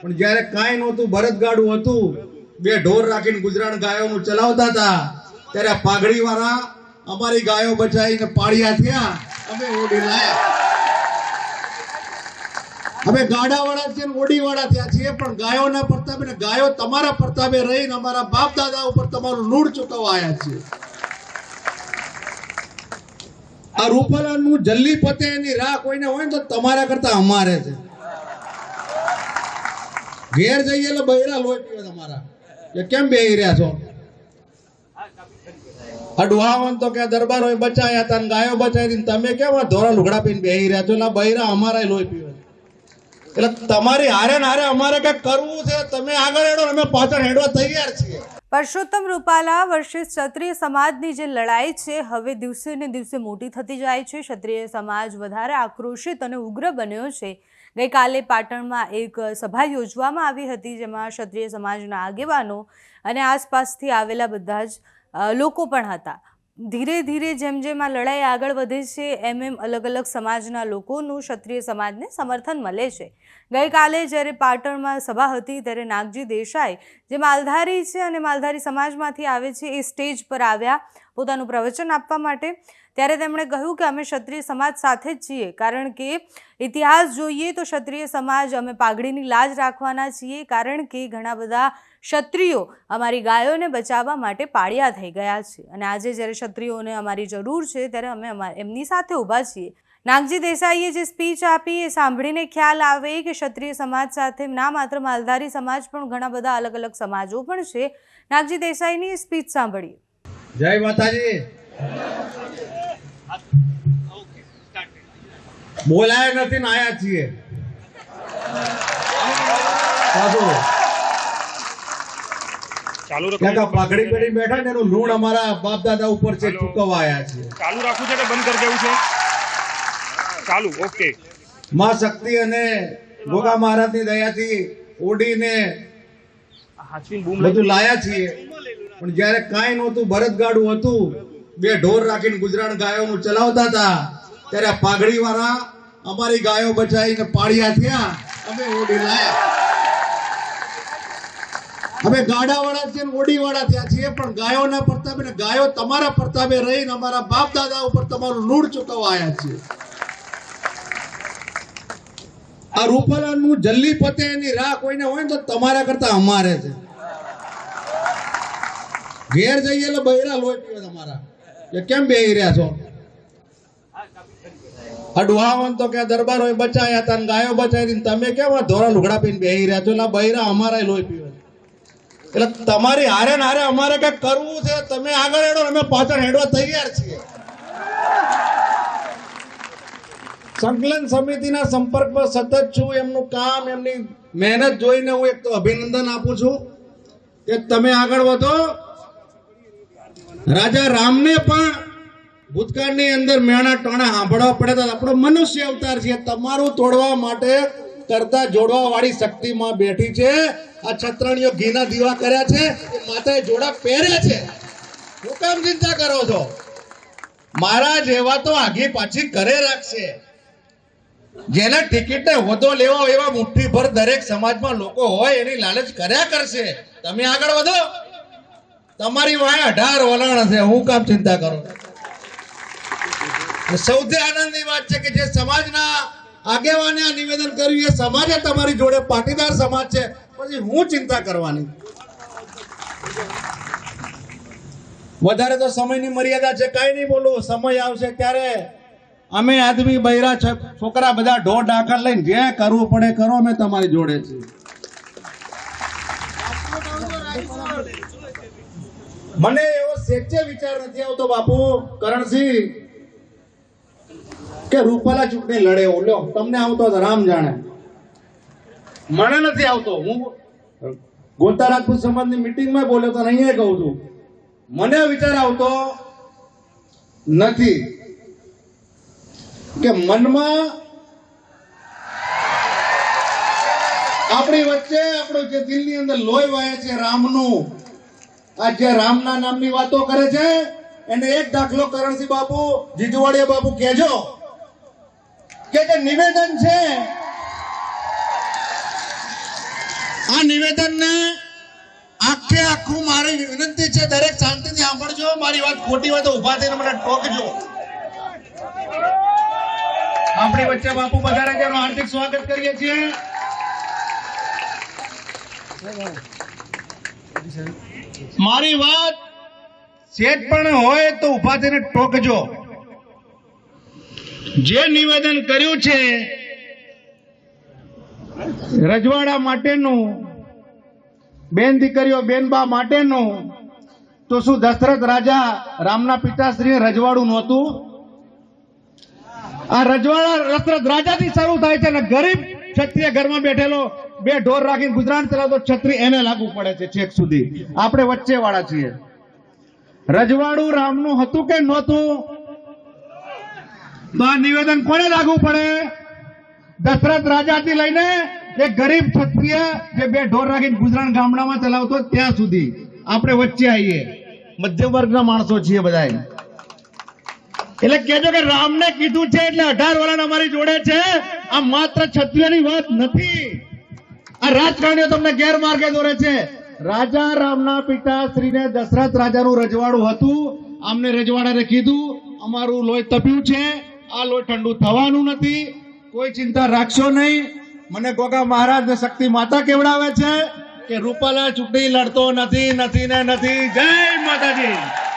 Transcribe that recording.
પણ જ્યારે કાંઈ નહોતું, ભરતગાડું હતું, બે ઢોર રાખીને ગુજરાત ગાયોનું ચલાવતા હતા, ત્યારે પાઘડી વાળા અમારી ગાયો બચાવીને પાળિયા થયા. અમે ઓડી લાયા. અમે ગાડા વાળા છીએ ઓડી વાળા થયા છીએ, પણ ગાયોના પ્રતાપે ગાયો તમારા પ્રતાપે રહીને અમારા બાપ દાદા ઉપર તમારું લૂડ ચૂકવવા આવ્યા છીએ. આ રૂપાલાનું જલ્દી પતે એની રાહ કોઈને હોય ને તો તમારા કરતા અમારે છે. ઘેર જઈએ એટલે બૈરા લોહી પીવે તમારા. એ કેમ બેહી રહ્યા છો? અડવાવન તો કે દરબાર હોય બચાયા હતા ગાયો બચાવી તમે કેમ આ ધોરા લુગડા પીને બેહી રહ્યા છો? એટલે બૈરા અમારા લોહી પીવે એટલે તમારી હારે હારે અમારે કંઈક કરવું છે, તમે આગળ હેડો અમે પાછળ હેડવા તૈયાર છીએ. પરસોત્તમ રૂપાલા વર્ષે ક્ષત્રિય સમાજની જે લડાઈ છે, હવે દિવસે ને દિવસે મોટી થતી જાય છે. ક્ષત્રિય સમાજ વધારે આક્રોશિત અને ઉગ્ર બન્યો છે. ગઈકાલે પાટણમાં એક સભા યોજવામાં આવી હતી જેમાં ક્ષત્રિય સમાજના આગેવાનો અને આસપાસથી આવેલા બધા જ લોકો પણ હતા. ધીરે ધીરે જેમ જેમ આ લડાઈ આગળ વધે છે, એમ એમ અલગ અલગ સમાજના લોકોનું ક્ષત્રિય સમાજને સમર્થન મળે છે. ગઈકાલે જ્યારે પાટણમાં સભા હતી ત્યારે નાગજી દેસાઈ જે માલધારી છે અને માલધારી સમાજમાંથી આવે છે એ સ્ટેજ પર આવ્યા પોતાનું પ્રવચન આપવા માટે ત્યારે તેમણે કહ્યું કે અમે ક્ષત્રિય સમાજ સાથે જ છીએ, કારણ કે ઇતિહાસ જોઈએ તો ક્ષત્રિય સમાજ અમે પાઘડીની લાજ રાખવાના છીએ, કારણ કે ઘણા બધા ક્ષત્રિયો અમારી ગાયોને બચાવવા માટે પાળિયા થઈ ગયા છે. અને આજે જ્યારે ક્ષત્રિયોને અમારી જરૂર છે, ત્યારે અમે એમની સાથે ઊભા છીએ. નાગજી દેસાઈએ જે સ્પીચ આપી એ સાંભળીને ખ્યાલ આવે કે ક્ષત્રિય સમાજ સાથે ના માત્ર માલધારી સમાજ પણ ઘણા બધા અલગ અલગ સમાજો પણ છે. નાગજી દેસાઈની સ્પીચ સાંભળીએ. જય માતાજી. બોલાય નથી ને આયા છીએ. ચાલુ પાઘડી પેઢી બેઠા ને એનું ઋણ અમારા બાપ દાદા ઉપર છે ચૂકવવા આયા છીએ. ચાલુ રાખવું છે કે બંધ કરી દેવું છે? ચાલુ ઓકે. માં શક્તિ અને ગોગા મહારાજની દયાથી ઓડીને થી બૂમ બધું લાયા છીએ. પણ જ્યારે કાંઈ નહોતું ભરતગાડું હતું બે ઢોર રાખીને ગુજરાત ગાયોનું ચલાવતા હતા. ત્યારે પાઘડી વાળા અમારી ગાયો બચાવીને પાળિયા થયા. અમે ઓડી લાયા. અમે ગાડા વાળા છીએ ઓડી વાળા થયા છીએ, પણ ગાયોના પ્રતાપે ને ગાયો તમારા પ્રતાપે રહીને અમારા બાપ દાદા ઉપર તમારું ઋણ ચૂકવવા આવ્યા છીએ. આ રૂપાલાનું જલ્દી પતે એની રાહ કોઈને હોય ને તો તમારા કરતા અમારે છે. ઘેર જઈએ એટલે બૈરા લોહી પીવે તમારા. કે કેમ બેહી રહ્યા છો? આ ડુહાવન તો કે દરબાર હોય બચાયા હતા ગાયો બચાવી તમે કેમ આ ધોરા લુગડા પીને બેહી રહ્યા છો? આ બૈરા અમારા લોહી પીવે એટલે તમારી હારે ને હારે અમારે કઈ કરવું છે? તમે આગળ હેડો અમે પાછળ હેડવા તૈયાર છીએ. સંકલન સમિતિના સંપર્કમાં સતત છું, એમનું કામ, એમની મહેનત જોઈને હું એક તો અભિનંદન આપું છું કે તમે આગળ વધો. રાજા રામને પણ ભૂતકાળની અંદર મેણા ટોણા સાંભળવા પડે આપણો મનુષ્ય અવતાર છે. તમારું તોડવા માટે કરતા જોડવા વાળી શક્તિમાં બેઠી છે. આ છત્રણીઓ ઘીના દીવા કર્યા છે. એ માતાએ જોડા પહેર્યા છે. હું કામ ચિંતા કરો છો? મારા જેવા તો આગી પાછી ઘરે રાખશે. જેને ટિકિટને હોદ્દો લેવા એવા એવા મુઠ્ઠીભર દરેક સમાજમાં લોકો હોય એની લાલચ કર્યા કરશે. તમે આગળ વધો. તમારી વાય અઢાર વલણ હશે હું કામ ચિંતા કરો સૌથી આનંદની વાત છે કે જે સમાજના આગેવાને આ નિવેદન કર્યું, એ સમાજે તમારી જોડે પાટીદાર સમાજ છે, પછી હું ચિંતા કરવાની? વધારે તો સમયની મર્યાદા છે, કાંઈ નહીં બોલું, સમય આવશે ત્યારે અમે આદમી બૈરા છોકરા બધા ઢોર ડાકર લઈને જે કરવું પડે કરો, અમે તમારી જોડે છીએ. મને એવો સેચે વિચાર નથી આવતો બાપુ. કરણસિંહ કે રૂપાલા ચૂંટણી લડે લ્યો તમને આવતો રામ જાણે. મને નથી આવતો. હું ગોતા રાજપૂત સમાજની મિટિંગમાં બોલ્યો તો અહીંયા કહું છું. મને વિચાર આવતો નથી કે મનમાં આપણી વચ્ચે આપણું જે દિલની અંદર લોહી વહે છે રામનું આ જે રામના નામની વાતો કરે છે, એને એક દાખલો કરણસિંહ બાપુ, જીજવાડિયા બાપુ કહેજો. કે જે નિવેદન છે, આ નિવેદનને આખે આખું મારી વિનંતી છે, દરેક શાંતિથી સાંભળજો, મારી વાત ખોટી હોય તો ઊભા થઈને મને ટોકજો આપણી વચ્ચે બાપુ પધારે છે હાર્દિક સ્વાગત કરીએ છીએ. મારી વાત શેઠ પણ હોય તો ઊભા થઈને ટોકજો. જે નિવેદન કર્યું છે રજવાડા માટેનું બેન દીકરીઓ બેનબા માટેનું તો શું દશરથ રાજા રામના પિતાશ્રી રજવાડું નહોતું? આ રજવાડા દશરથ રાજાથી શરૂ થાય છે અને ગરીબ ક્ષત્રિય ઘરમાં બેઠેલો, બે ઢોર રાખીને ગુજરાન ચલાવતો ક્ષત્રિય એને લાગુ પડે છેક સુધી. આપણે વચ્ચે વાળા છીએ. રજવાડું રામનું હતું કે નહોતું? તો આ નિવેદન કોને લાગુ પડે? દશરથ રાજાથી લઈને એક ગરીબ ક્ષત્રિય જે બે ઢોર રાખીને ગુજરાન ગામડામાં ચલાવતો, ત્યાં સુધી. આપણે વચ્ચે આવીએ. મધ્યમ વર્ગના માણસો છીએ બધા એટલે કેજો કે રામને કીધું છે એટલે અઢાર વર્ષ અમારી જોડે છે. આ માત્ર ક્ષત્રિયની વાત નથી. આ રાજકારણીઓ તમને ગેરમાર્ગે દોરે છે. રાજા રામના પિતા શ્રીને દશરથ રાજાનું રજવાડું હતું. આમને રજવાડાને કીધું, અમારું લોહી તપ્યું છે. આ લોહી ઠંડુ થવાનું નથી. કોઈ ચિંતા રાખશો નહીં. મને ગોગા મહારાજ ને શક્તિ માતા કેવડાવે છે કે રૂપાલા ચૂંટણી લડતો નથી નથી ને નથી. જય માતાજી.